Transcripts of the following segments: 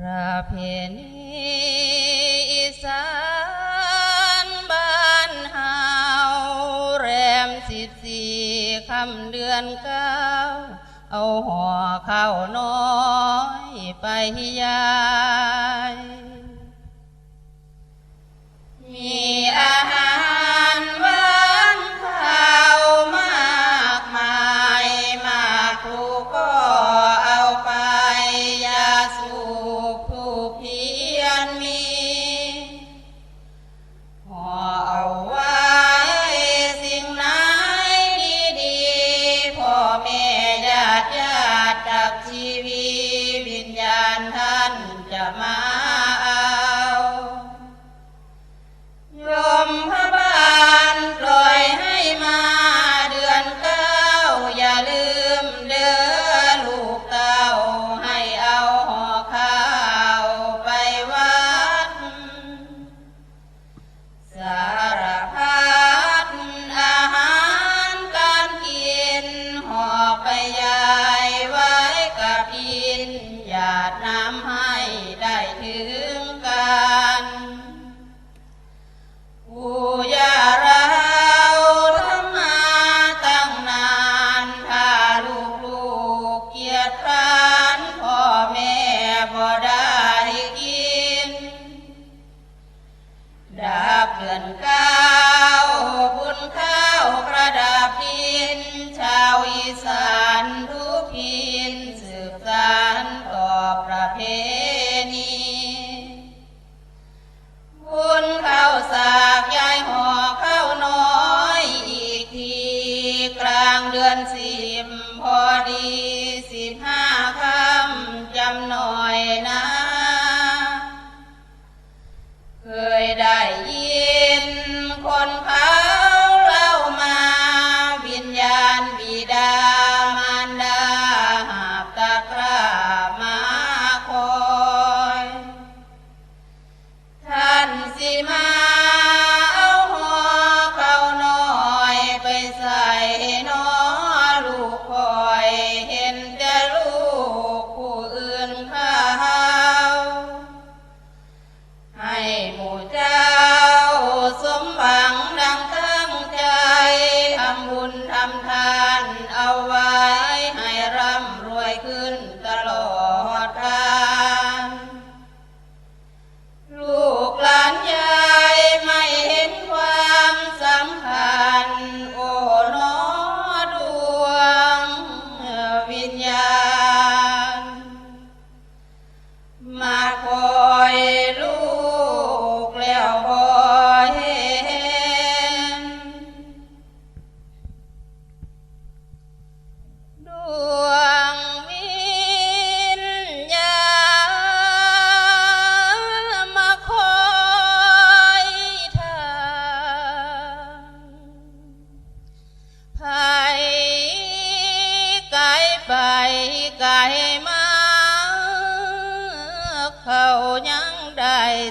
ประเพณีอีสานบ้านเฮาแรมสิสีคำเดือนเก้า เอาหัวเข้าน้อยไปยา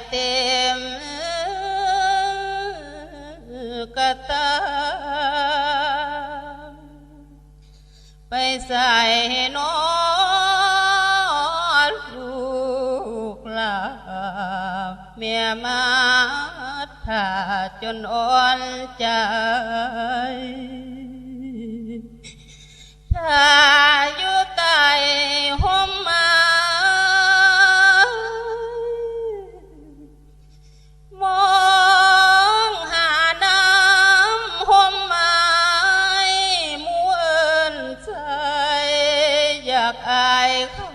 เต็มกระตาไปใส่นอนลูกลาเมียมาถ้าจนอ่อนใจถ้า được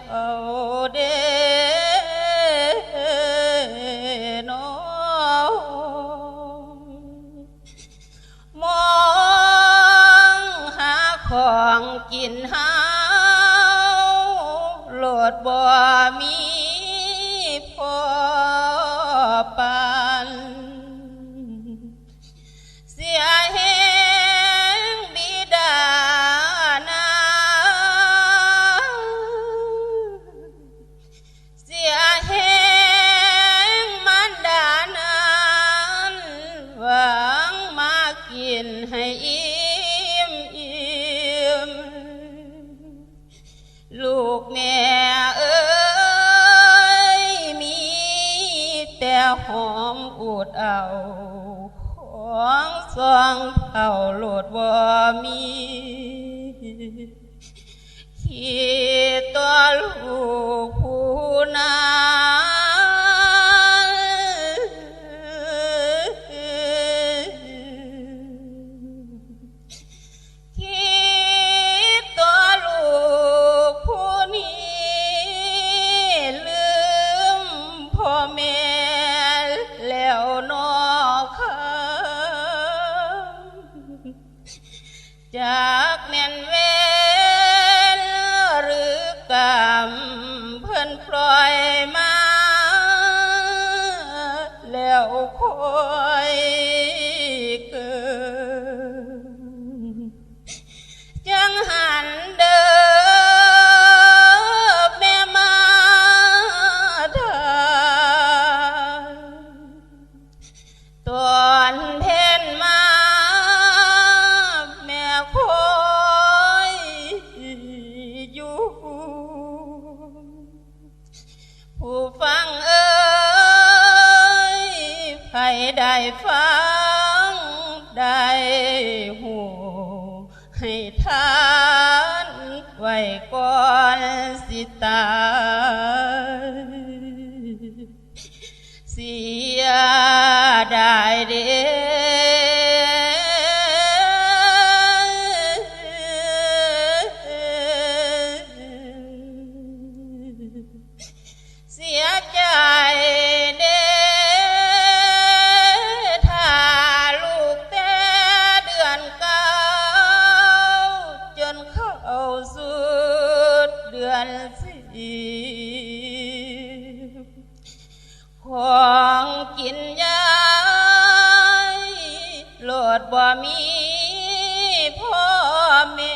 เอาของสองเผ่าโหลดว่ามีขีดตัวลูกผู้ำ ฟังได้หูให้ทานไว้ก่อนสิตา ของกินยายโลดบ่มีพ่อแม่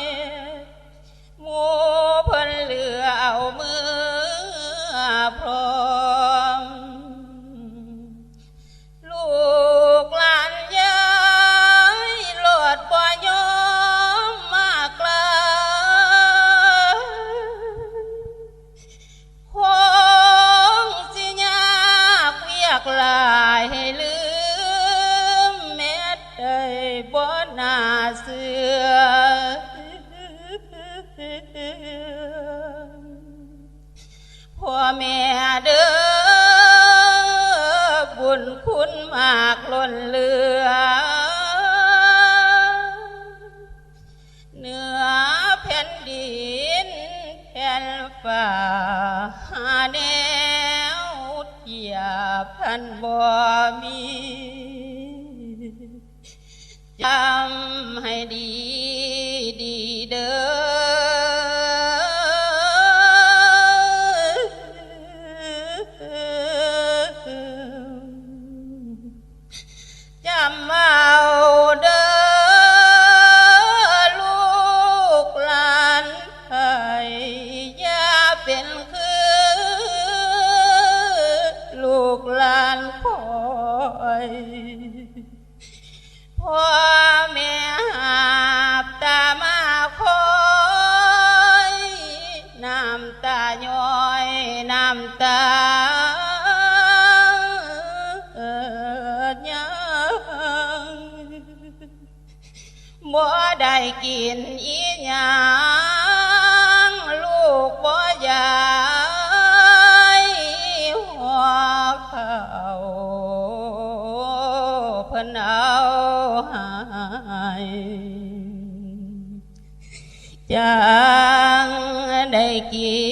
พ่อแม่เด้อบุญคุณมากล้นเหลือ เหนือแผ่นดินแผ่นฟ้าหาแนวเทียบพันบ่มีจำให้ดีดีเด้อ บ่ได้กินอีหยังลูกบ่อยากหัวเขาเพิ่นเอาให้จังได้กิน